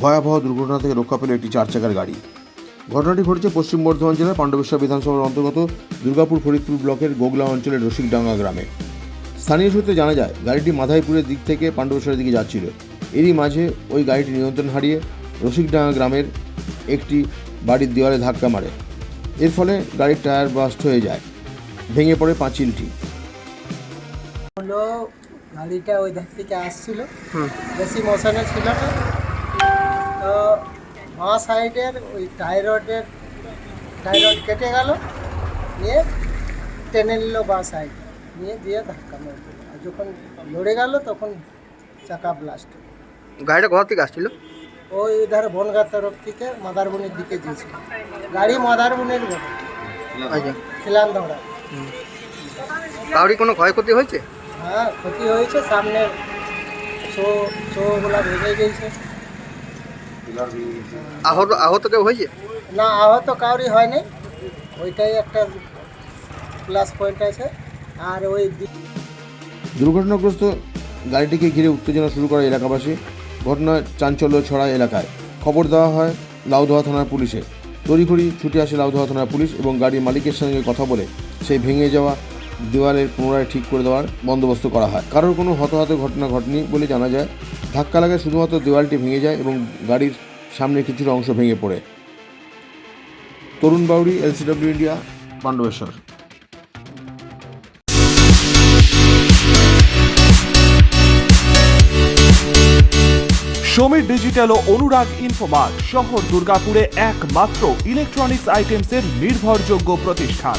ভয়াবহ দুর্ঘটনা থেকে রক্ষা পেল একটি চার চাকার গাড়ি। ঘটনাটি ঘটেছে পশ্চিম বর্ধমান জেলার পাণ্ডবেশ্বর বিধানসভার অন্তর্গত দুর্গাপুর ফরিদপুর ব্লকের গোগলা অঞ্চলের রসিকডাঙ্গা গ্রামে। স্থানীয় সূত্রে জানা যায় গাড়িটি মাধাইপুরের দিক থেকে পাণ্ডবেশ্বরের দিকে যাচ্ছিল। এরই মাঝে ওই গাড়িটি নিয়ন্ত্রণ হারিয়ে রসিকডাঙ্গা গ্রামের একটি বাড়ির দেওয়ালে ধাক্কা মারে। এর ফলে গাড়ির টায়ার বাস্ট হয়ে যায়। ভেঙে পড়ে পাঁচিলটি হলো গাড়িটা ওই ধার থেকে আসছিল। বেশি মোশনে ছিল না। বাঁ সাইডের ওই টাইরডের টাইরড কেটে গেল নিয়ে টেনে নিল বাঁ সাইড নিয়ে দিয়ে ধাক্কা মারল। আর যখন লড়ে গেল তখন চাকা ব্লাস্ট গাড়িটা কোথা থেকে আসছিল? ওই ধারে বনগাঁ তরফ থেকে মাদারবনের দিকে দিয়েছিল গাড়ি মাদারবনের আচ্ছা। খিলান দৌড়া কাউরি কোনো ক্ষয়ক্ষতি হয়েছে? হ্যাঁ ক্ষতি হয়েছে সামনে শো শোগুলা ভেঙে গেছে আহত আহত কেউ হয়েছে? না আহত কাউরি হয়নি। ওইটাই একটা প্লাস পয়েন্ট আছে। আর ওই দুর্ঘটনাগ্রস্ত গাড়িটিকে ঘিরে উত্তেজনা শুরু করে এলাকাবাসী। ঘটনায় চাঞ্চল্য ছড়া এলাকায়। খবর দেওয়া হয় লাউদোয়া থানার পুলিশে। তড়িঘড়ি ছুটে আসে লাউদোয়া থানার পুলিশ এবং গাড়ির মালিকের সঙ্গে কথা বলে। সেই ভেঙে যাওয়া দেওয়ালের পুনরায় ঠিক করে দেওয়ার বন্দোবস্ত করা হয়। কারোর কোনো হতাহত ঘটনা ঘটেনি বলে জানা যায়। ধাক্কা লাগায় শুধুমাত্র দেওয়ালটি ভেঙে যায় এবং গাড়ির সামনে কিছুটা অংশ ভেঙে পড়ে। Tarun Bauri LCW India, Pandabeswar. Samir digital ও অনুরাগ ইনফোমার্ট শহর দুর্গাপুরে একমাত্র ইলেকট্রনিক্স আইটেমসের নির্ভরযোগ্য প্রতিষ্ঠান।